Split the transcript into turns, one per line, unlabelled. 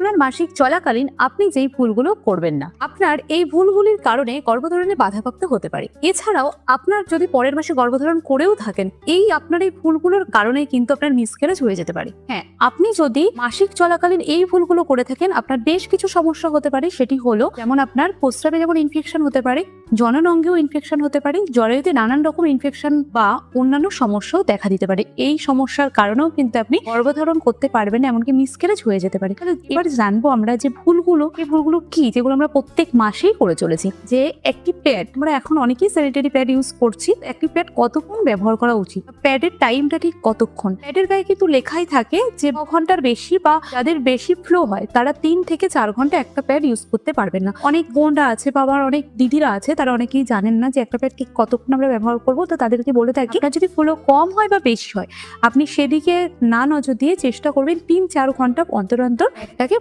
আপনার মাসিক চলাকালীন আপনি যেই ভুলগুলো করবেন না, আপনার এই ভুলগুলির কারণে গর্ভধারণে বাধাপ্রাপ্ত হতে পারে। এছাড়াও আপনার যদি পরের মাসে গর্ভধারণ করেও থাকেন, এই আপনার এই ভুলগুলোর কারণে কিন্তু আপনার মিসক্যারেজ হয়ে যেতে পারে। হ্যাঁ আপনি যদি মাসিক চলাকালীন এই ভুলগুলো করে থাকেন, আপনার বেশ কিছু সমস্যা হতে পারে, সেটি হলো যেমন আপনার প্রস্রাবে যেমন ইনফেকশন হতে পারে জননঙ্গেও ইনফেকশন হতে পারে জরায়ুতে নানান রকম ইনফেকশন বা অন্যান্য সমস্যাও দেখা দিতে পারে। এই সমস্যার কারণেও কিন্তু আপনি গর্ভধারণ করতে পারবেন না, এমনকি মিসক্যারেজ হয়ে যেতে পারে। এবার জানব আমরা যে ভুলগুলো এই ভুলগুলো কি যেগুলো আমরা প্রত্যেক মাসেই করে চলেছি। যে একটি প্যাড আমরা এখন অনেকেই স্যানিটারি প্যাড ইউজ করছি একটি প্যাড কতক্ষণ ব্যবহার করা উচিত? প্যাডের টাইমটা ঠিক কতক্ষণ? প্যাডের গায়ে কিন্তু লেখাই থাকে যে ন ঘণ্টার বেশি বা যাদের বেশি ফ্লো হয় তারা তিন থেকে চার ঘণ্টা একটা প্যাড ইউজ করতে পারবেন না। অনেক বোনরা আছে বা আমার অনেক দিদিরা আছে তারা অনেকেই জানেন না যে একটা প্যাড ঠিক কতক্ষণ আমরা ব্যবহার করব তো তাদেরকে বলে থাকি আপনার যদি ফুলো কম হয় বা বেশি হয় আপনি সেদিকে না নজর দিয়ে চেষ্টা করবেন তিন চার ঘণ্টা অন্তর অন্তর একটাকে